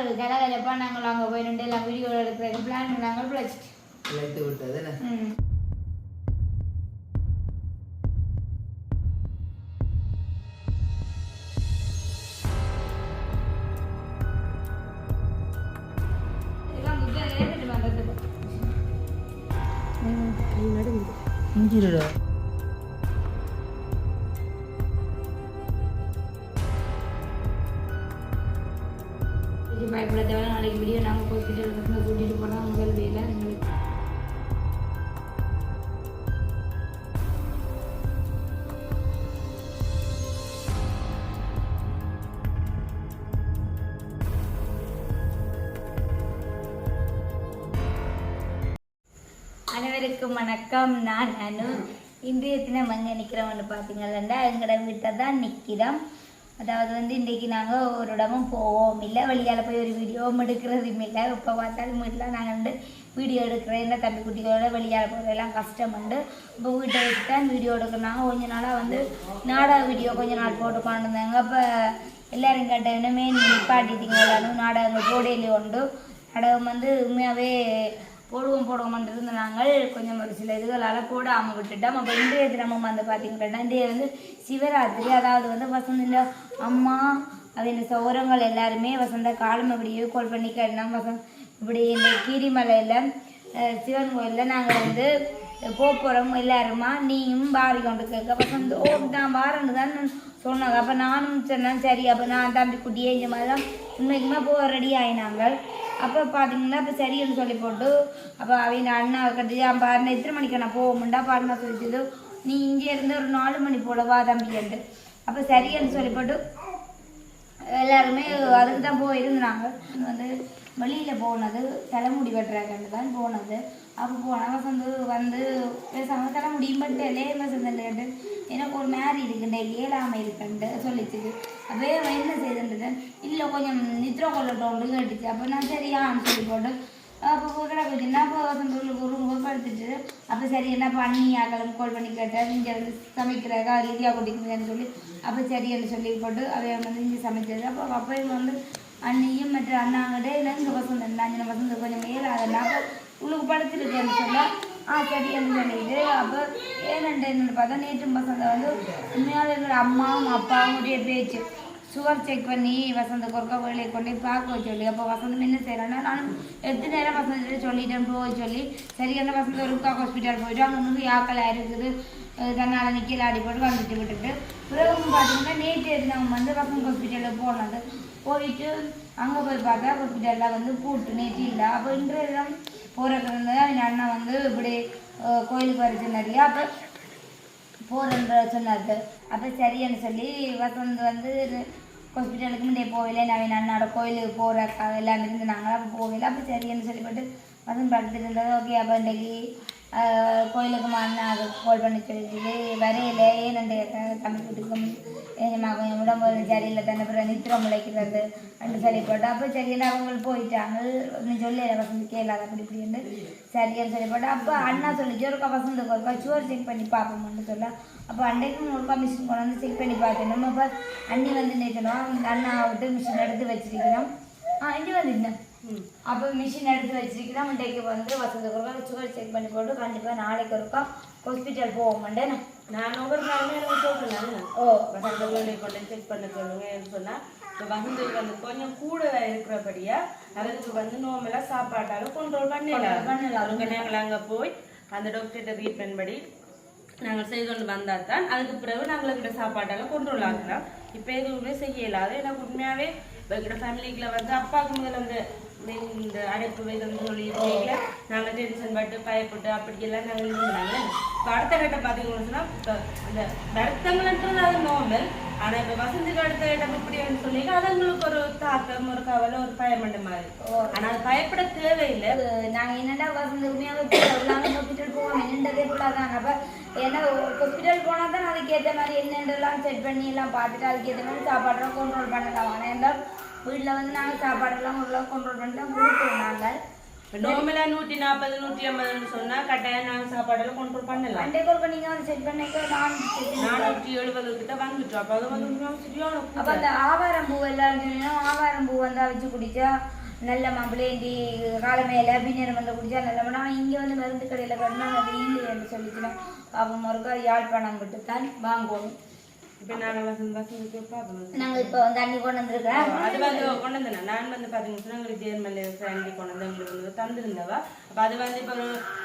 கலகலப்பா நாங்கள் அங்கே போய் நின்று எல்லாம் வீடியோ எடுக்கிறதுக்கு பிளான் நாங்கள் பிழைச்சிட்டு இழைத்து விட்டது என்ன? அனைவருக்கும் வணக்கம். நான் அனு. இன்றைய தினம் அங்கே நிற்கிறோம்னு பார்த்தீங்கன்னா எங்களோட வீட்டை தான் நிற்கிறோம் அதாவது வந்து இன்றைக்கு நாங்கள் ஒரு இடமும் போவோம் இல்லை வெளியால் போய் ஒரு வீடியோவும் எடுக்கிறதும் இல்லை. இப்போ பார்த்தாலும் வீட்டில் நாங்கள் வந்து வீடியோ எடுக்கிறேன் என்ன தம்பி குட்டிகளோட வெளியால் போகிறதெல்லாம் கஷ்டம் உண்டு. இப்போ வீட்டை வச்சு தான் வீடியோ எடுக்கிறாங்க கொஞ்ச நாளாக வந்து நாடக வீடியோ கொஞ்ச நாள் போட்டு கொண்டிருந்தாங்க அப்போ எல்லாரும் கேட்ட மெயின் நிப்பாட்டிட்டீங்களான்னு நாடகங்கள் போடையிலே உண்டு. நாடகம் வந்து உண்மையாகவே போடுவோம் போடுவோம்னு இருந்த நாங்கள் கொஞ்சம் ஒரு சில இதுகளால் போடாமல் விட்டுட்டோம். அப்போ இன்றைய தினமும் வந்து பார்த்தீங்கன்னா இன்றைய வந்து சிவராத்திரி அதாவது வந்து வசந்த அம்மா அவங்க சௌரங்கள் எல்லாருமே வசந்த காலம் அப்படியே கோல் பண்ணி கேட்டோம் வசந்த் இப்படி இந்த கீரிமலையில் சிவன் கோயிலில் நாங்கள் வந்து போகிறோம் எல்லாருமா? நீயும் பாரி கொண்டு கேட்க. வசந்த் ஓ தான் வாரன்னு தான் சொன்னாங்க. அப்போ நானும் சொன்னேன் சரி அப்போ நான் தம்பி குட்டியே இந்த மாதிரி தான் உண்மைக்குமே போக ரெடி ஆயினாங்க. அப்போ பார்த்தீங்கன்னா இப்போ சரின்னு சொல்லி போட்டு அப்போ அவங்க அண்ணா கட்டி பாருங்க எத்தனை மணிக்கு நான் முடியா பாருங்க சொல்லிச்சது நீ இங்கே இருந்து ஒரு நாலு மணி போலவா தம்பின்ட்டு அப்போ சரின்னு சொல்லி போட்டு எல்லாருமே அதுக்கு தான் போயிருந்தாங்க. வந்து வெளியில் போனது தலைமுடி வெட்டுறாங்கன்னு தான் போனது. அப்போ போனால் வந்து வந்து பேசாமல் தலைமுடியும் பட்டலே வசந்தண்டு எனக்கு ஒரு மேரி இருக்குண்டே ஏழாமை இருக்குண்டு சொல்லிச்சு. அப்போ அவன் என்ன செய்துன்றது? இல்லை கொஞ்சம் நித்ரா கொள்ளட்டோம்னு கேட்டுச்சு. அப்போ நான் சரியான்னு சொல்லி போட்டு அப்போ கடை போச்சுன்னா அப்போ வசந்தூரில் ஒரு ரூம் படுத்துட்டு அப்போ சரி என்ன பண்ணி ஆக்களும் கால் பண்ணி கேட்டேன் இங்கே வந்து சமைக்கிறாக்கா லிதியா கொட்டிக்கிறேன்னு சொல்லி அப்போ சரின்னு சொல்லி போட்டு அவன் வந்து இங்கே சமைச்சது அப்போ அப்பையும் வந்து அண்ணியும் மற்ற அண்ணாங்கிட்ட இல்லை இந்த வசந்தம் அஞ்சு பசங்க கொஞ்சம் மேலாகல அப்போ உங்களுக்கு படுத்துருக்கேன்னு சொன்னால் ஆ சரின்னு சொல்லிட்டு அப்போ ஏனண்டு என்னன்னு பார்த்தா நேற்று வசந்த வந்து உண்மையால் எங்களோட அம்மாவும் அப்பாவும் பேச்சு. சுகர் செக் பண்ணி வசந்த கொர்க்கா வேலையை கொண்டு பார்க்க சொல்லி. அப்போ வசந்தம் என்ன செய்யறான்னா நானும் எத்தனை நேரம் வசந்த சொல்லிட்டேன் போக சொல்லி. சரியான வசந்த ஒருக்கா ஹாஸ்பிட்டல் போயிட்டு அங்கே வந்து யாக்கலாக இருக்குது தன்னால் நிக்கல அடி போட்டு வந்துட்டு விட்டுட்டு. பிறகு பார்த்தீங்கன்னா நேற்று நாங்கள் வந்து வசந்த் ஹாஸ்பிட்டலில் போனது. போயிட்டு அங்கே போய் பார்த்தா ஹாஸ்பிட்டலில் வந்து கூட்டு நேற்று இல்லை. அப்போ இன்றைய தினம் போகிறதுக்கு என் அண்ணா வந்து இப்படி கோயிலுக்கு வர சொன்னாரியா அப்போ போகிறன்ற சொன்னார். அப்போ சரின்னு சொல்லி வசந்த் வந்து ஹாஸ்பிட்டலுக்கு முன்னே போகல. நவீன் அண்ணாட கோயிலுக்கு போகிற எல்லாம் இருந்தாங்க அப்போ போகல. அப்போ சரின்னு சொல்லிப்பட்டு வசந்த் படுத்துட்டு இருந்தது ஓகே அப்போ இன்றைக்கு கோயிலுக்கு அண்ணா கோல் பண்ணி சொல்லிட்டு வரையில ஏனண்டு தமிழ் வீட்டுக்கும் ஏமா என் உடம்பு சரியில்லை தானே அப்புறம் நித்திரம் முளைக்கிறது? அப்படின்னு சொல்லி போட்டோம் அப்போ சரியில்லை அவங்க போயிட்டாங்க. நீ சொல்லி வசந்த் கேளாத அப்படி இப்படின்னு சரின்னு சொல்லி போட்டோம் அப்போ அண்ணா சொல்லிச்சு ஒருக்கா வசந்த் ஒருக்கா சுவர் செக் பண்ணி பார்ப்போம்னு சொல்ல அப்போ அன்றைக்கும் ஒருக்கா மிஷின் கொண்டு வந்து செக் பண்ணி பார்த்தேன் நம்ம அப்போ அண்ணி வந்து நிற்கணும் அண்ணா விட்டு மிஷின் எடுத்து வச்சிருக்கிறோம் ஆ இங்கே வந்து அப்போ மிஷின் எடுத்து வச்சிருக்கிறோம் இன்றைக்கு வந்து வசந்த ஒருக்கா சுகர் செக் பண்ணி போட்டு கண்டிப்பாக நாளைக்கு ஒருக்கா ஹாஸ்பிட்டல் போவோம். மண்டேண்ணா நான் ஒவ்வொரு நாளுமே எனக்கு ஓ. வசந்தங்களை கொண்டு செக் பண்ண சொல்லுங்கன்னு சொன்னா இப்போ வசந்தம் வந்து கொஞ்சம் கூட இருக்கிறபடியா அதுக்கு வந்து நோமெல்லாம் சாப்பாட்டாலும் கண்ட்ரோல் பண்ணிடலாம். பண்ணலாம். அவங்க நாங்கள் அங்கே போய் அந்த டாக்டர்கிட்ட ட்ரீட்மெண்ட் படி நாங்கள் செய்து கொண்டு வந்தால் தான் அதுக்கு பிறகு நாங்கள் கிட்ட சாப்பாட்டாலும் கண்ட்ரோல் ஆகலாம் இப்போ எதுவுமே செய்யலாது எனக்கு உண்மையாகவே எங்களோட ஃபேமிலிக்குள்ள வந்து அப்பாவுக்கு முதல்ல வந்து இந்த அடைப்பு வைத்தம்னு சொல்லி இருக்கீங்கள நாங்கள் டென்ஷன் பட்டு பயப்பட்டு அப்படியெல்லாம் நாங்கள் இருந்தாங்க இப்போ அடுத்த கட்டம் பார்த்தீங்கன்னு சொன்னா இப்போ அந்த வருத்தங்கள்ன்றது அது நார்மல் ஆனா இப்போ வசந்திக்கு அடுத்த கட்டம் இப்படின்னு சொல்லி அது எங்களுக்கு ஒரு தாக்கம் ஒரு கவலை ஒரு பயமண்ட மாதிரி ஆனா அது பயப்பட தேவையில்லை. நாங்கள் என்னடா வசந்த உண்மையாக எல்லாமே ஹாஸ்பிட்டல் போவோம் என்னண்டதே போல தான் அப்போ ஏன்னா ஹாஸ்பிட்டல் போனால் தான் அதுக்கேற்ற மாதிரி என்னென்றலாம் செட் பண்ணி எல்லாம் பார்த்துட்டு அதுக்கேற்ற மாதிரி சாப்பாடெல்லாம் கண்ட்ரோல் பண்ணலாம் ஆனால் வீட்டில் வந்து நாங்கள் சாப்பாடெல்லாம் ஓரளவு கண்ட்ரோல் பண்ணி தான் கொடுப்போம் நாங்கள் நார்மலா நூற்றி நாற்பது நூற்றி ஐம்பதுன்னு சொன்னா கட்டாயம் நாங்கள் சாப்பாடெல்லாம் கொண்டு பண்ணலாம். அண்டே ஒரு நீங்க வந்து செட் பண்ணிக்க நான் நானூற்றி எழுபது கிட்ட வந்துட்டோம் அப்போ அது வந்து சரியான அப்ப அந்த ஆவாரம் பூ எல்லாம் சொன்னீங்கன்னா ஆவாரம் பூ வந்தா வச்சு குடிச்சா நல்ல மாப்பிள்ளேண்டி காலை மேல பின்னர் வந்து குடிச்சா நல்ல ஆனால் இங்க வந்து மருந்து கடையில கட்டினா அது இல்லைன்னு சொல்லிச்சுன்னா அப்போ மறுக்கா யாழ்ப்பாணம் விட்டு தான் வாங்குவோம். நாங்கள் நாங்க இப்போ வந்து கொண்டு அது வந்து கொண்டு வந்தேன் நான் வந்து பார்த்தீங்கன்னா எங்களுக்கு ஜேர்மனில் ஃப்ரெண்ட்லி கொண்டு வந்து எங்களுக்கு வந்து தந்திருந்தவா. அப்போ அது வந்து இப்போ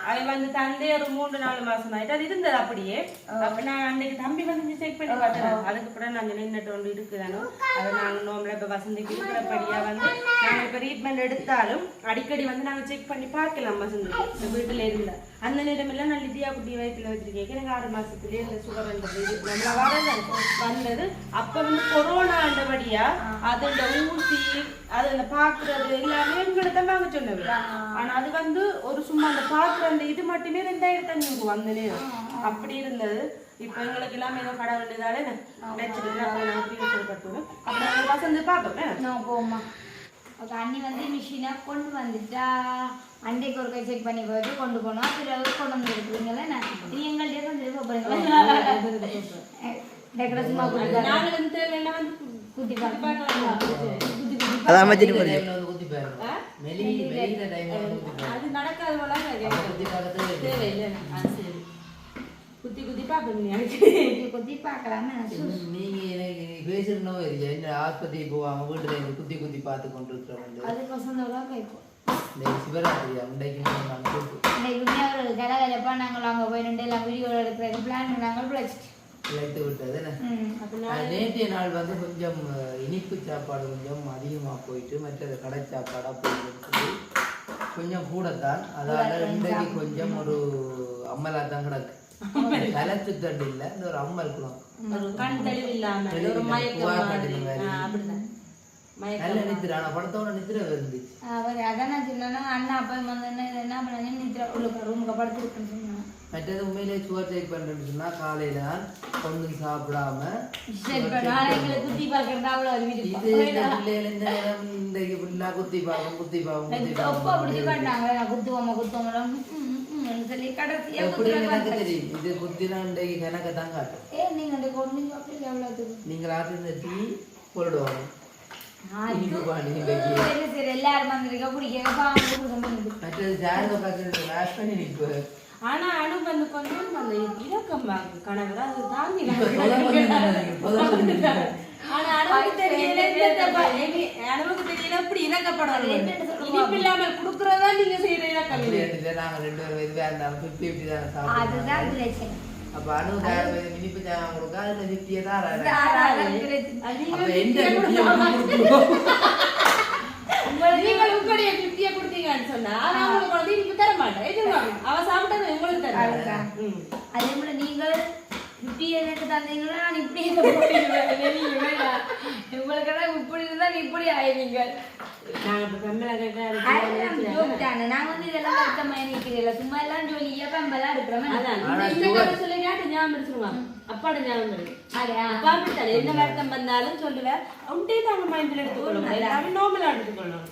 அவ வந்து தந்தே ஒரு மூன்று நாலு மாசம் ஆயிட்டு அது இருந்தது அப்படியே. அப்போ நான் அன்னைக்கு தம்பி வந்து செக் பண்ணி பார்த்தேன் அதுக்கு அப்புறம் நான் நின்றுட்டு ஒன்று இருக்குதானோ? அதை நாங்கள் நோம்பில் இப்போ வசந்திக்கு இருக்கிறபடியா வந்து நாங்கள் இப்போ ட்ரீட்மெண்ட் எடுத்தாலும் அடிக்கடி வந்து நாங்கள் செக் பண்ணி பார்க்கலாம் வசந்தி. வீட்டில் இருந்தா. அந்த நேரமெல்லாம் நான் லிதியா குட்டி வயிற்றுல வச்சிருக்கேன். எனக்கு ஆறு மாசத்துலயே இந்த சுகர் நம்மள வந்தது. அப்ப வந்து கொரோனாண்டபடியா அதோட ஊசி அதுல பாக்குறது எல்லாமே எங்களை தான் வாங்க சொன்னது ஆனா அது வந்து ஒரு சும்மா அந்த பாக்குற அந்த இது மட்டுமே ரெண்டாயிரத்தி அஞ்சூறு அந்த நேரம் அப்படி இருந்தது. இப்ப எங்களுக்கு எல்லாமே ஏதோ கடை வேண்டியதால கட்டுவோம் அப்ப வசந்து? நான் போமா அண்ணி வந்து மிஷினை கொண்டு வந்துட்டா. அண்டைக்கு ஒரு கை செக் பண்ணி போயிட்டு கொண்டு போனோம் பிறகு கொண்டு வந்து இருக்கிறீங்களா நீ எங்கள்கிட்ட கொஞ்சம் இருக்க போறீங்களா டெக்கரேஷன் வந்து வந்து குத்தி பார்க்கலாம் குத்தி குத்தி பாருங்க அது நடக்காது போல குத்தி சரி குத்தி குத்தி பார்ப்பீங்க எனக்கு குத்தி குத்தி நீங்க எனக்கு பேசுறனோ இருக்கு என்ன ஆஸ்பத்திரி போவாங்க வீட்டுல இருந்து குத்தி குத்தி பார்த்து கொண்டு இருக்கிறவங்க அதுக்கோசம் தான் இந்த சிவராத்திரி அண்டைக்கு நாங்கள் கூப்பிட்டு இன்னைக்குமே ஒரு கலகலப்பா நாங்கள் அங்கே போய் நின்று எல்லாம் வீடியோ எடுக்கிறதுக்கு பிளான் பிழைச்சிட்டு விட்டது நேற்றைய நாள் வந்து கொஞ்சம் இனிப்பு சாப்பாடு கொஞ்சம் அதிகமாக போயிட்டு மற்றது கடை சாப்பாடாக போயிட்டு கொஞ்சம் கூடத்தான். அதால இன்றைக்கு கொஞ்சம் ஒரு அம்மலா தான் கிடக்கு கலத்து தண்டு இல்லை இந்த ஒரு அம்மல் குளம் கண் தெளிவு இல்லாம நல்ல நித்திர. இருந்துச்சு. அவர் அதான் அண்ணா அப்பா வந்து என்ன என்ன பண்ண நித்திர உள்ள ரூமுக்கு படுத்துருக்குன்னு சொன்னாங்க. மற்றது உண்மையிலே சுவர் செக் பண்ணுறேன்னு சொன்னால் காலையில ஒன்றும் சாப்பிடாம குத்தி பார்க்கறது இந்த நேரம் குத்தி பார்க்கும் குத்தி பார்க்கும் குத்தி அப்படி பண்ணாங்க குத்துவோமா குத்துவோம் சொல்லி கடைசியா எப்படி எனக்கு தெரியும். இது குத்தினா இன்றைக்கு தான் காட்டும். ஏ நீங்க கொண்டு எவ்வளோத்துக்கு நீங்கள் ராத்திரி இந்த டீ போடுவாங்க எல்லாரும் வந்திருக்க கொடுக்க ஆனா அணு வந்து கொஞ்சம் அந்த இலக்கம் கணவர் அது தாங்கி ஆனா அணுவுக்கு தெரியல அப்படி இறக்கப்படணும் இனிப்பு இல்லாம குடுக்கறதா நீங்க செய்யற சாப்பிடுவோம் அதுதான் பிரச்சனை அப்போ பண்ணி இனிப்பு ஜாமான் கொடுக்க அதில் கொடுத்துருவோம் நீங்கள் உங்களுடைய கிஃப்டியை கொடுத்தீங்கன்னு சொன்னா அது அவங்களுக்கு வந்து இனிப்பு தர மாட்டேன் எதிர்பார்க்க அவ சாப்பிட்டது உங்களுக்கு தருவேன் ம். அதே போல நீங்கள் இப்படி எனக்கு தந்தீங்கன்னா நான் இப்படி உங்களுக்கெல்லாம் இப்படி இருந்தா இப்படி ஆயிருவீங்க நாங்க வந்து இதெல்லாம் வருத்தமா நினைக்கிறதில்ல. சும்மா எல்லாம் ஜோலியா பம்பெல்லாம் இருக்கிறோமே. அதான். இந்த- இந்த கதை சொல்லி கேட்டு ஞாபகம் வச்சிருவாங்க அப்பாட ஞாபகம். அப்பா அப்படித்தானே என்ன வருத்தம் வந்தாலும் சொல்லுவேன் மைண்டில் எடுத்துக்கொள்ளும்.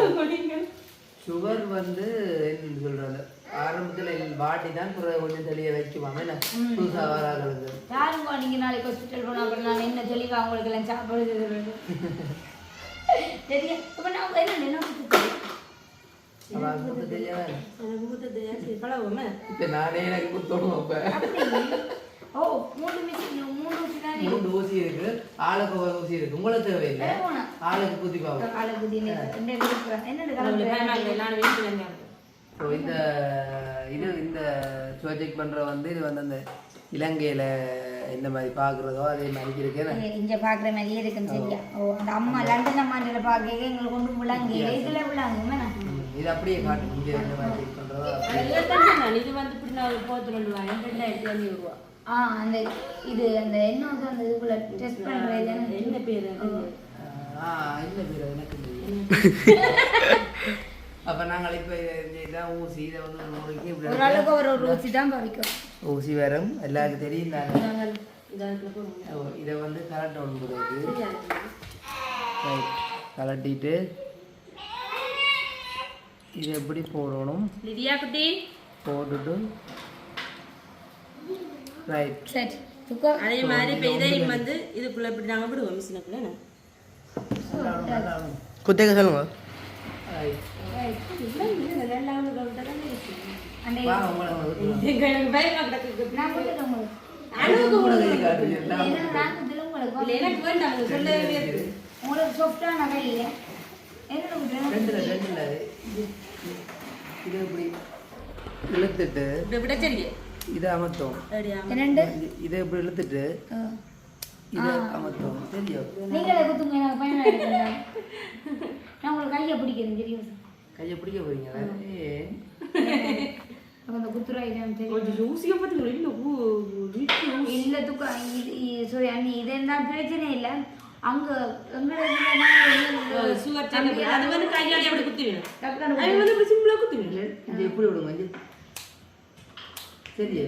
எடுத்துக்கொள்ளும். எங்களை சுகர் வந்து என்ன சொல்றது ஆரம்பத்தில் வாட்டி தான் பிறகு கொஞ்சம் தெளிய வைக்குவாங்க என்ன புதுசாக வராது யாருங்க நீங்க நாளைக்கு ஹாஸ்பிட்டல் போனா அப்புறம் நான் என்ன சொல்லிவா உங்களுக்கு எல்லாம் சாப்பாடு செய்றது? சரியா இப்ப நான் என்ன தெரியாது? எனக்கு சரி பழகுவோமே இப்போ நானே எனக்கு குத்தணும் அப்போ ஓ மூணு மிஷின் மூணு ஊசி தான் மூணு ஊசி இருக்கு ஆளுக்கு ஒரு ஊசி இருக்கு உங்களுக்கு தேவையில்லை ஆளுக்கு குத்தி பார்ப்போம் காலை குதி என்ன ஸோ இந்த இது இந்த ப்ராஜெக்ட் பண்ணுற வந்து இது வந்து அந்த இலங்கையில் இந்த மாதிரி பார்க்குறதோ அதே மாதிரி இருக்கு இங்க பாக்குற மாதிரியே இருக்குன்னு சரியா ஓ அந்த அம்மா லண்டன் அம்மாண்டில பாக்க எங்களுக்கு கொண்டு விளாங்க இதுல விளாங்க இது அப்படியே காட்டும் இங்கே இந்த மாதிரி பண்ணுறதோ இது வந்து இப்படி நான் போத்து ரெண்டு ரூபாய் ரெண்டாயிரத்தி ஐநூறு ரூபா ஆ அந்த இது அந்த என்ன வந்து அந்த இதுக்குள்ள டெஸ்ட் பண்றது என்ன? பேர் அது? ஆ. இல்லை பேர் எனக்கு அப்போ நாங்கள் இப்போ இதான் ஊசி இதை வந்து ஒரு முறைக்கு இப்படி ஒரு அளவுக்கு ஒரு ஒரு ஊசி தான் பறிக்கும். ஊசி வரும். எல்லாருக்கும் தெரியும் தானே? இதை வந்து கலட்ட ரைட் கலட்டிட்டு இது எப்படி போடணும்? போட்டுட்டு ரைட் சரி துக்கோ. அதே மாதிரி இப்போ இதையும் வந்து இதுக்குள்ள இப்படி நாங்கள் விடுவோம் மிஷினுக்குள்ள குத்தேக்க சொல்லுங்க. இழுத்துட்டு. விட சரிங்க இதை அமர்த்தும். இது- இப்படி இழுத்துட்டு. இதை அமர்த்தும். தெரியும். நீங்களே குத்துங்க எனக்கு நான் உங்களுக்கு கையை பிடிக்கிறேன் தெரியும் கையை பிடிக்க அப்போ அந்த குத்துரா இல்லைன்னு தெரியும்? கொஞ்சம் இல்லை இல்லை இது சாரி அண்ணி இது என்ன பிரச்சனை இல்லை. அங்கே சுகர் அது வந்து கையாடி அப்படி குத்துவீங்க. டக்குனு அது வந்து இப்படி சிம்பிளாக குத்துவீங்க இது எப்படி விடுங்க இது சரியா ரைட் குத்துமா அப்படி விட்டா குத்தி கு- குத்தி குத்தி பழகி போச்சு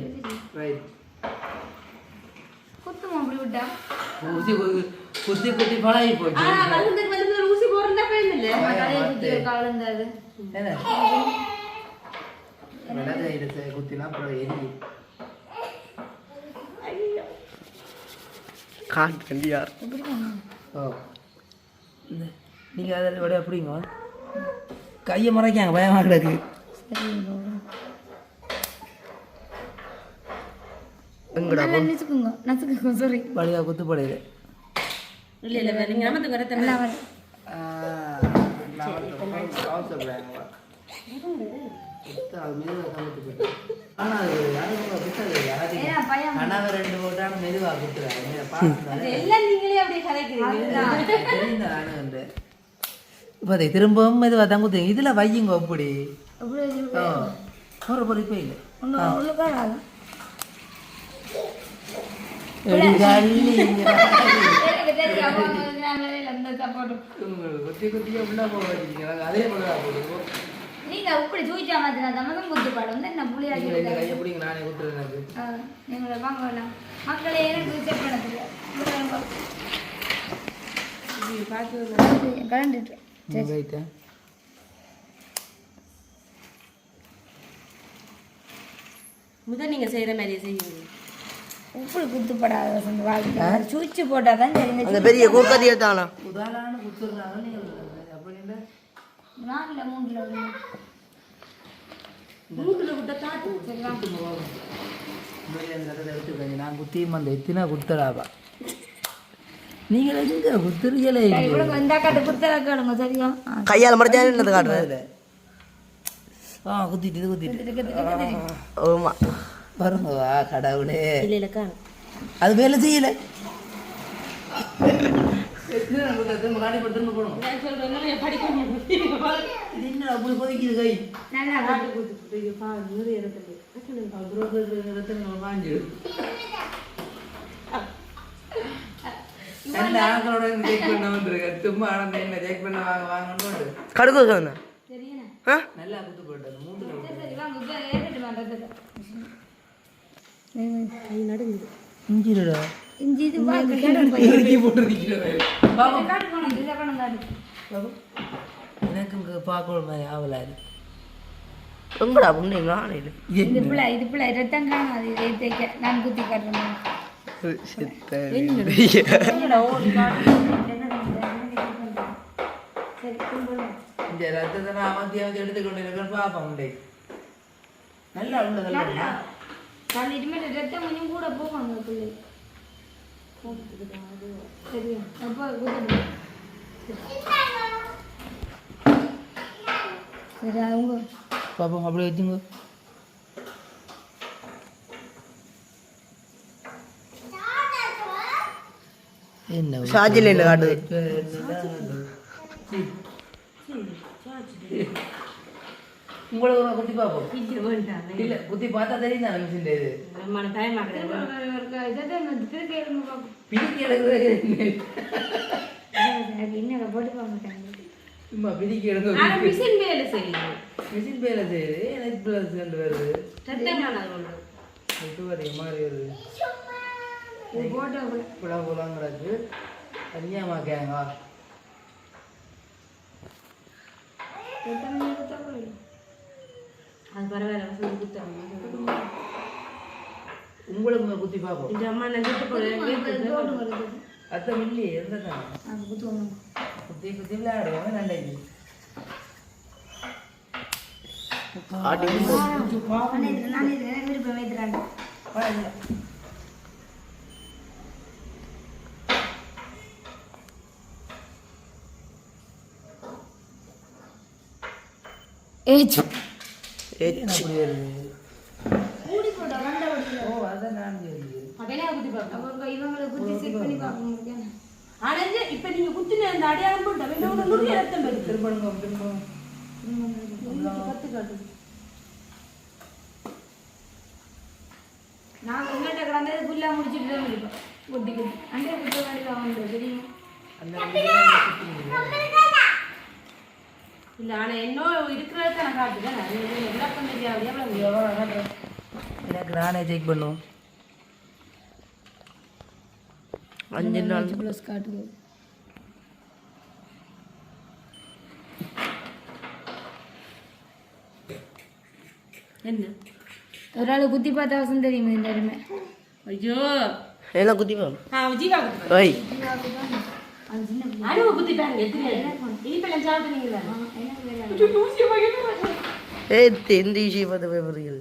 ஆ வந்து வந்து ஒரு ஊசி போடுறதா பயன் இல்லை நம்ம தலையை குத்தி ஒரு கால் இருந்தது என்ன விலக இதை குத்தினா அப்புறம் எரியும் காட்டு யார் எப்படி பண்ணணும்? ஓ இந்த நீங்கள் அதில் விட எப்படிங்க கையை மறைக்காங்க பயமாக கிடக்கு சரி எங்கடா நசுக்குங்க நசுக்குங்க சாரி வழியாக குத்துப்படையுது இல்லை இல்லை நீங்கள் நமக்கு வர மெதுவா அதை திரும்பவும் மெதுவாக தான் குத்துங்க இதில் வையுங்க அப்படி. ஒரு பொறுப்பே இல்லை. நீங்க இப்படி சூச்சா மாத்தினா தான் குத்து பாடம் வந்து என்ன புளியாக்கி நானே வாங்க வேணாம் மக்களை எனக்கு செக் பண்ண தெரியாது கலந்துட்டு முதல் நீங்கள் செய்கிற மாதிரியே செய்யுங்க உப்பு குத்துப்படாத சொந்த வாழ்க்கை சூச்சு போட்டால் தான் சரி அந்த பெரிய கூக்கத்தியே தானா? நாலில் விட்ட காட்டு நான் குத்தியும் அந்த எத்தினா குத்துறாப்பா நீங்கள் எங்க குத்துறீங்களே இந்த காட்டு கேளுங்க சரியா? கையால் மறைச்சா என்னது காட்டுறது? ஆ குத்திட்டு இது குத்திட்டு. திக்கு, திக்கு, திக்கு, திக்கு. ஆமா பாருங்க வா கடவுளே அது வேலை செய்யல முன்னாடி திரும்ப போகணும்? நான் சொல்கிறேன் படிக்க மாட்டேன் இது என்ன அப்படி கொதிக்குது கை? நல்லா காட்டு ரெண்டு ஆக்களோட செக் பண்ண வந்திருக்க. சும்மா ஆனந்த என்ன செக் பண்ண வாங்க வாங்கன்னு கடுக்கு சொன்ன சரியா ஆ? நல்லா குத்து போட்டது மூன்று ஏறிட்டு பண்ணுறதுக்கு இஞ்சிடா இஞ்சி இது எனக்கு இங்கே பார்க்கணும் மாதிரி ஆவலாது எங்கடா புண்ணு காணையில் இது பிள்ளை இது பிள்ளை. ரத்தம் காணாது இதை தேய்க்க. நான் குத்தி காட்டுறேன் சரி கும்பிடுங்க இந்த ரத்தத்தை நான் அமர்த்தி அமர்த்தி எடுத்துக்கொண்டு இருக்கேன்னு பார்ப்பேன் உண்டை நல்லா உள்ளதல்ல. தள்ளிட்டுமே ரத்தம் கொஞ்சம் கூட அந்த பிள்ளை. சரியா? அப்போ குத்திட்டு சரி அவங்க பார்ப்போம் அப்படியே வச்சுங்க என்ன காட்டுது? உங்களை ஒரு குத்தி பார்ப்போம் இது வேண்டாம். இல்ல குத்தி பார்த்தா தெரியும் தானே மிஷின் இது. நம்மளோட பயமாக்குறது பிடிக்கி எடுக்கிறது என்ன போட்டு போக மாட்டாங்க. சும்மா பிடிக்கி எடுக்க மிஷின் வேலை செய்யுது. மிஷின் பேல செய்யுது. எனக்கு பிளஸ் ரெண்டு வருது இது வரைய மாதிரி வருது புலா. கிடக்கு. தனியாமா கேங்க. அது பரவாயில்ல வசதி குத்தாங்க உங்களுக்கு குத்தி பார்ப்போம். இந்த அம்மா நான் வீட்டு போகிறேன் அத்தை மில்லி இருந்ததான் குத்தி குத்தி விளையாடுவோம் நான் இது ஏச்சு ஆனந்து இப்ப நீங்க குத்தின அந்த அடையாளம் போட்டு நுழைய ரத்தம் வருது. திரும்பணுங்க திரும்ப பத்து காட்டு. நான் உங்கள்கிட்ட கிடந்தது புல்லா முடிச்சுட்டு தான் குத்தி குத்தி அங்கே குத்த அவங்களுக்கு தெரியும்? இல்ல ஆனா இன்னும் இருக்கிறத நான் காட்டுதான் தெரியாது எவ்வளவு எனக்கு நானே செக் பண்ணுவோம் அஞ்சு நாள். ப்ளஸ் காட்டுது என்ன? ஒரு ஆள் குத்தி பார்த்தா வசம் தெரியும் இந்த அருமை? ஐயோ. என்ன குத்தி ஜீவா குத்தி அனுபவ குத்தி பாருங்க இனிப்பெல்லாம் வேலை ஏய் தெந்தி பார்த்து பயப்படுகிறது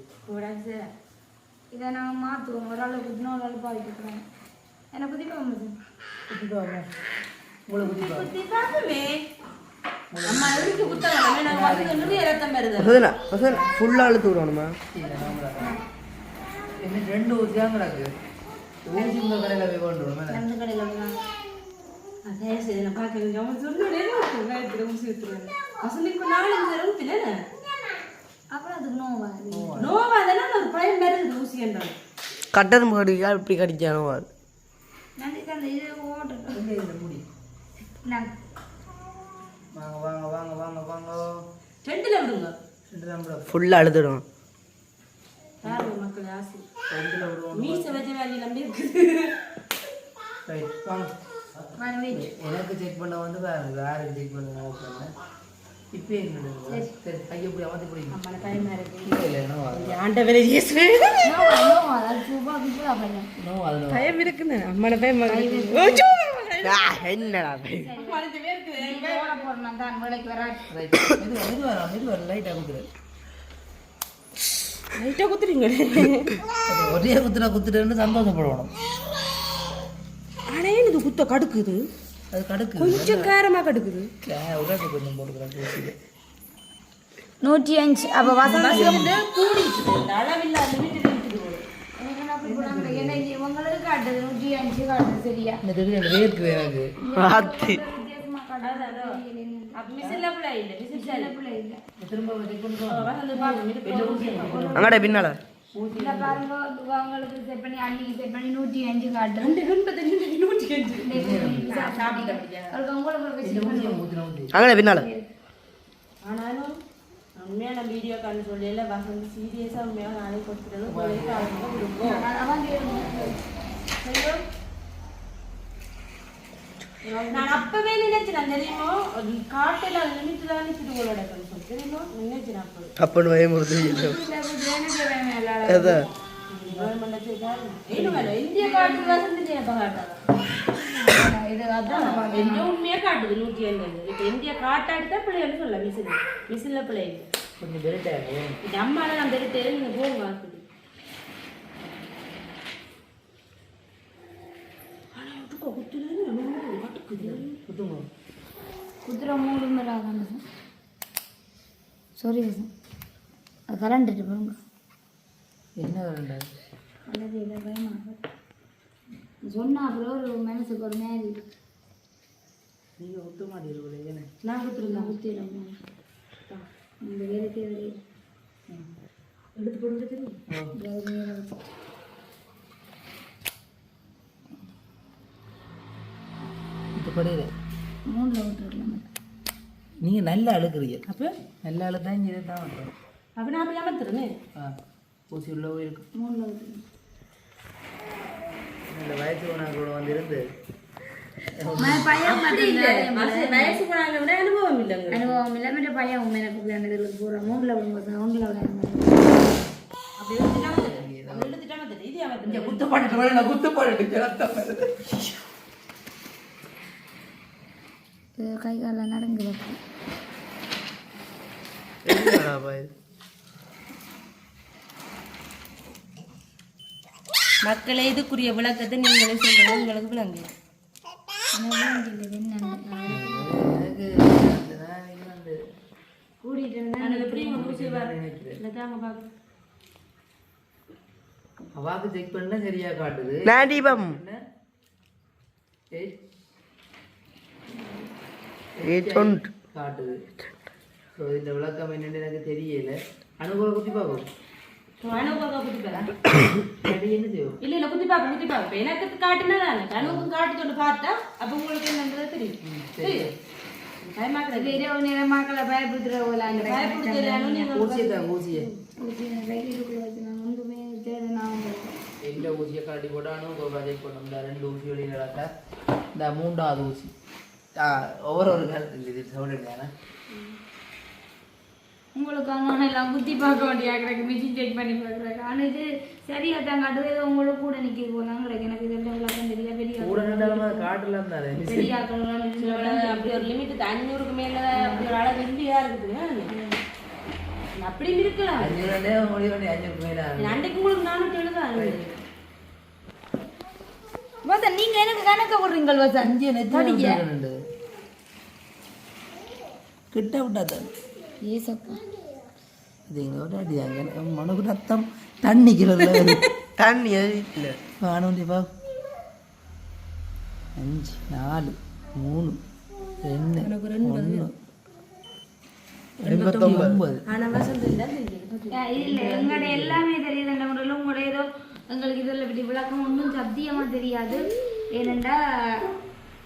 இதை நாங்கள் மாற்றுவோம் ஒரு ஆள் குத்தினா ஒரு ஆள் என்னை பார்க்க குத்தி குத்தி அம்மா குத்தலாம் வந்து நிறைய ரத்தம் வருது ஃபுல்லாக அழுத்து விடணுமா என்ன ரெண்டு ஊசியாக கிடக்கு ஊசி கடையில் போய் கொண்டு நான் பார்க்க அவன் சொன்னேன் ஊசி விட்டுருவாங்க வசந்திக்கு நாலஞ்சு தடவை ஊத்தினேன் அப்புறம் அதுக்கு நோவா நோவா தானே ஒரு பயம் வருது ஊசி என்றான் கட்டரும் கடிக்கா இப்படி கடிச்சானோ அது நன்றிக்கு அந்த இது இந்த முடி வாங்க வாங்க வாங்க வாங்க வாங்க ரெண்டுல விடுங்க ரெண்டு நம்பர் ஃபுல்லாக மக்கள் ஆசை ரெண்டுல விடுவோம் மீச வச்ச வேலையை நம்பி இருக்குது ரைட் வாங்க எனக்கு செக் பண்ண வந்து வேறு செக் பண்ண இப்போ என்ன சரி. கையை போய் அமர்த்தி பிடிக்கும் ஆண்டவரே நோ பயம் இருக்குன்னு அம்மான பயம் என்னடா லைட்டா குத்துறீங்க ஒரே குத்துனா குத்துட்டேன்னு சந்தோஷப்படணும் இது குத்த கடுக்குது. அது கடுக்கு கொஞ்சம் காரமா கடுக்குது. உடனே கொஞ்சம் போட்டுக்கிறேன் நூற்றி அஞ்சு அப்போ வசந்தம் கூடிட்டு பண்ணிக்கோ வந்து பாருங்க அங்கடா பின்னால. இந்த பாருங்க அவங்களுக்கு செட் பண்ணி அன்னைக்கு செட் பண்ணி நூற்றி அஞ்சு உங்களுக்கு பண்ணி ஊற்றின ஊற்றி அங்கடா பின்னால ஆனாலும் உண்மையான வீடியோ கால் சொல்லல வசந்த் சீரியஸா உண்மையா நாளை கொடுத்துறது உங்களுக்கு அவங்க கொடுக்கும் சரியா? நான் அப்பவே நினைச்சேன் தெரியுமா? அது காட்டுல லிமிட் தான் திருவோட தெரியுமா? நினைச்சேன் அப்பவே. அப்பன்னு பயமுறுத்து அதான். இந்திய காட்டுக்கு வசந்த் இது அதான் இந்தியா உண்மையா காட்டுது நூத்தி ஐம்பது. இப்ப இந்தியா காட்டாடிதான் பிள்ளைன்னு சொல்ல மிஷின் மிஷின்ல. பிள்ளை இல்லை. கொஞ்சம் பெருட்டாக இந்த அம்மால நான் பெருட்டு நீங்க போங்க வாக்குது ஆனா குதிரை மூணு மணி ஆகும் சாரி வசம் அது கரண்ட் பாருங்க என்ன ரெண்டாவது அல்லது இல்லை பயமாக சொன்னா அப்புறம் ஒரு மனசுக்கு ஒரு மாதிரி. நீங்கள் ஒத்து மாட்டீர்கள் ஏன்னா நான் குத்துருந்தேன் ஊற்றிடும் இந்த வேலைக்கு வேலை எடுத்து போட்டு தெரியும்? படையில மூணில் விட்டுருக்கலாம் நீங்கள் நல்லா அழுக்குறீங்க அப்ப? நல்லா அழுத்தா இங்கே தான் பண்ணுறோம் அப்ப நான் போய் அமர்த்துறேனே ஆ ஊசி உள்ள போயிருக்கு மூணில் விட்டுருலாம் இந்த வயசு கூட வந்து இருந்து அனுபவம் இல்லைங்க. அனுபவம் இல்லை. பயம் உண்மை எனக்கு போகிறோம் மூங்கில் விடும்போது மூங்கில் விட அப்படி எடுத்துட்டாம தெரியும் அப்படி எடுத்துட்டாம தெரியும் இது அவன் இங்க குத்து பாட்டு வரல குத்து பாட்டு வருது கை காலில் நடங்குது மக்களே இதுக்குரிய விளக்கத்தை நீங்களே சொல்லுங்க. உங்களுக்கு விளங்கு. இது அவாக்கு செக் பண்ணா சரியா காட்டுது. நான் தீபம் என்ன? ஏய், ஒன்று காட்டுது. ஸோ இந்த விளக்கம் என்னன்னு எனக்கு தெரியல. அனுகூல குத்தி பார்ப்போம். அனுபவம் எனக்கு காட்டுனதானே கனவுக்கும் காட்டு பார்த்தா அப்ப உங்களுக்கு என்னன்றது தெரியும். தெரியும் பயமா கிடையாது இரவு நேரம் மக்களை பயப்படுத்துகிற போல பயப்படுத்தலையானு நீங்க ஊசியை தான் ஊசியை. கைக்குள்ள வச்சு நான் ஒன்றுமே தேவை நான் எந்த ஊசியை கழட்டி போட்டு அனுகூல செக் பண்ணோம் இந்த ரெண்டு ஊசி வெளியில் இந்த மூன்றாவது ஊசி. ஒவ்வொரு ஒரு கருத்து இது உங்களுக்கு ஆனால் எல்லாம் குத்தி பார்க்க வேண்டிய கிடக்கு மிஷின் செக் பண்ணி பார்க்குறாங்க ஆனால் இது சரியா தான் காட்டுது. ஏதோ உங்களுக்கு கூட நிற்க கிடக்கு எனக்கு இதெல்லாம் விளக்கம் தெரியல பெரிய காட்டலாம் தானே பெரிய அப்படி ஒரு லிமிட் அஞ்சூறுக்கு மேல அப்படி ஒரு அளவு இந்தியா இருக்குது. அப்படி இருக்கலாம் அன்றைக்கு உங்களுக்கு நானூற்றி எழுபது வசன் நீங்கள் எனக்கு கணக்க வசன் அஞ்சு கிட்ட விட்டா தான் ஏசப்பா இது எங்க விட அடியாங்க மனக்கு ரத்தம் தண்ணி கிலோல தண்ணி இல்லை அஞ்சு நாலு மூணு ரெண்டு ஒன்று எண்பத்தொம்பது ஆனா வசந்த் இல்லை தெரியும் இல்ல எங்களோட எல்லாமே தெரியுது அந்த முறையில் உங்களோட ஏதோ எங்களுக்கு இதில் விளக்கம் ஒன்றும் சத்தியமா தெரியாது ஏனெண்டா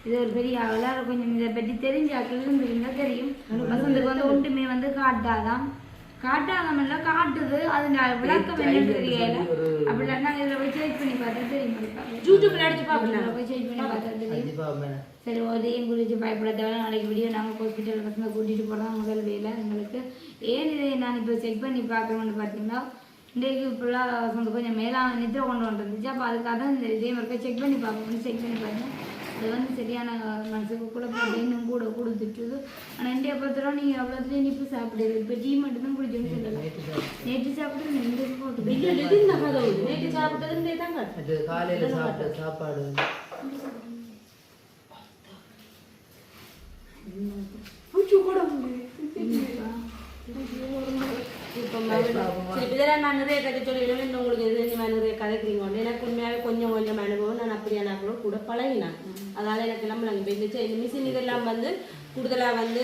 இது ஒரு பெரிய எல்லாரும் கொஞ்சம் இதை பற்றி தெரிஞ்ச ஆட்கள் இருந்தீங்கன்னா தெரியும். வசந்துக்கு வந்து ஒன்றுமே வந்து காட்டாதான். இல்லை காட்டுது. அது விளக்கம் என்னன்னு தெரியல. அப்படி இல்லாட்டா இதில் போய் செக் பண்ணி பார்த்தா தெரியும். யூடியூப்ல அடிச்சு இதில் போய் செக் பண்ணி பார்த்தா தெரியும். சரி உதயம் குறித்து பயப்பட தேவை நாளைக்கு வீடியோ நாங்கள் ஹாஸ்பிட்டல் பசங்க கூட்டிகிட்டு போகிறோம் முதல் வேலை. எங்களுக்கு ஏன் இதை நான் இப்போ செக் பண்ணி பார்க்கணும்னு பார்த்தீங்கன்னா இன்றைக்கு வந்து கொஞ்சம் மேலாக நித்திர கொண்டு வந்துருந்துச்சு அப்போ அதுக்காக தான் இந்த இதே மாதிரி செக் பண்ணி பார்க்கணும்னு செக் பண்ணி பார்த்தேன். அது வந்து சரியான மனசுக்கு கூட இன்னும் கூட கொடுத்துட்டுது ஆனால் இந்தியா பொறுத்தவரை நீங்கள் அவ்வளோத்துல இனிப்பு சாப்பிடுது இப்போ டீ மட்டும் தான் குடிச்சோன்னு சொல்லலாம் நேற்று சாப்பிட்டு இந்த போட்டு. நேற்று சாப்பிட்டது தாங்க அது காலையில் சாப்பிட்ட சாப்பாடு இப்போ சரி இதெல்லாம் நான் நிறைய கதை சொல்லிடுவேன் இன்னும் உங்களுக்கு எது நீ நிறைய கதைக்கிறீங்க எனக்கு உண்மையாகவே கொஞ்சம் கொஞ்சம் அனுபவம் நான் அப்படியே நான் கூட பழகினேன். அதனால எனக்கு எல்லாம் நாங்கள் இப்போ இந்த இந்த மிஷின் இதெல்லாம் வந்து கூடுதலாக வந்து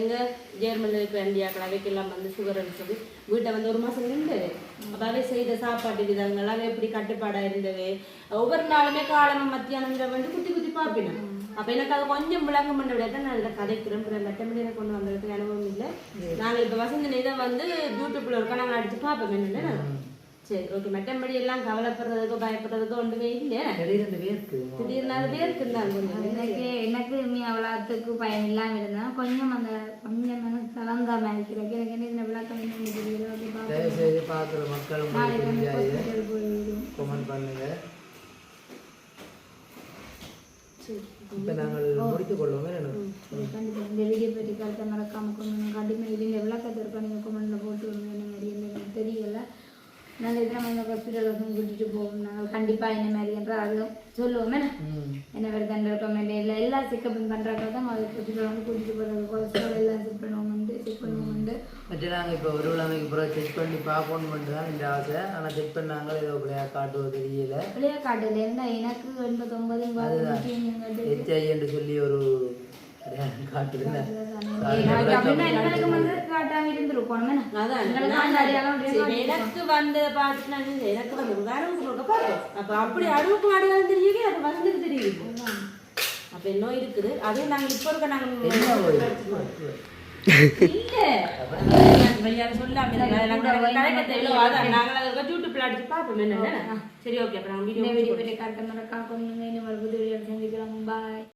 எங்கள் ஜெர்மனில் இருக்கிற இந்தியாக்கள் அவைக்கெல்லாம் வந்து சுகர் அடிச்சது வீட்டை வந்து ஒரு மாதம் நின்றது. அதாவது செய்த சாப்பாட்டு விதங்கள் அவை எப்படி கட்டுப்பாடாக இருந்தது. ஒவ்வொரு நாளுமே காலமாக மத்தியானம் வந்து குத்தி குத்தி பார்ப்பினேன். அப்ப எனக்கு அது கொஞ்சம் விளங்கம் பண்ண விட நான் அதில் கதைக்கிறேன் அப்புறம் மெட்டமடியில் கொண்டு வந்ததுக்கு அனுபவம் இல்லை. நாங்கள் இப்போ வசந்த இதை வந்து யூடியூப்ல இருக்கா? நாங்கள் அடிச்சு பார்ப்போம். என்னென்ன. சரி ஓகே மெட்டமடி எல்லாம் கவலைப்படுறதுக்கோ பயப்படுறதுக்கோ ஒன்றுமே இல்லை. திடீர்னு வேர்க்கு. திடீர்னு அது கொஞ்சம் எனக்கு எனக்கு மீ அவ்வளோத்துக்கு பயம் இல்லாமல் இருந்தேன் கொஞ்சம் அந்த கொஞ்சம் மனசு இருக்கிறக்கு எனக்கு என்ன இந்த விளக்கம் என்ன தெரியல. பார்க்குற மக்கள் கமெண்ட் பண்ணுங்க. இப்போ நாங்கள் முடித்துக் கொள்வோமே கண்டிப்பாக இந்த பற்றி கருத்தை மறக்காம கொண்டு கண்டிப்பாக இது இந்த விளக்கத்தை இருக்க நீங்கள் கமெண்ட்டில் போட்டு விடுங்க என்ன மாதிரி தெரியல. நல்ல இதை நம்ம இந்த ஹாஸ்பிட்டல் வந்து கூட்டிகிட்டு போவோம். நாங்கள் கண்டிப்பாக என்ன மாதிரி என்றால் அதுவும் சொல்லுவோமே. என்ன? வேறு தண்டை கமெண்ட் இல்லை. எல்லா செக்கப்பும் பண்ணுறாங்க தான் அது ஹாஸ்பிட்டல் வந்து கூட்டிகிட்டு போகிறது கொலஸ்ட்ரால் எல்லாம் செக் பண்ணுவோம் செக் பண்ணுவோம் மற்ற நாங்கள் இப்போ ஒரு விழாமைக்கு பிறகு செக் பண்ணி பார்க்கணும் மட்டும் தான் இந்த ஆசை. ஆனால் செக் பண்ணாங்க ஏதோ பிள்ளையா காட்டுவது தெரியல. விளையாக்காட்டில் என்ன? எனக்கு எண்பத்தொம்பது ஹெச்ஐ என்று சொல்லி ஒரு வந்து எனக்கு வந்து நினைச்சேன், எனக்கு வந்து பார்த்தோம் அப்ப அப்படி அழுவுக்கும் அடையாளம் தெரியுது அது வசந்துக்கு தெரியுது அப்ப இன்னும் இருக்குது அதே நாங்க இப்ப இருக்க நாங்க சொல்லாம யூடியூப்ல அடிச்சு பார்ப்போம் சரி ஓகே வீடியோ வீடியோ இன்னும் வீடியோ சந்திக்கிறோம் பாய்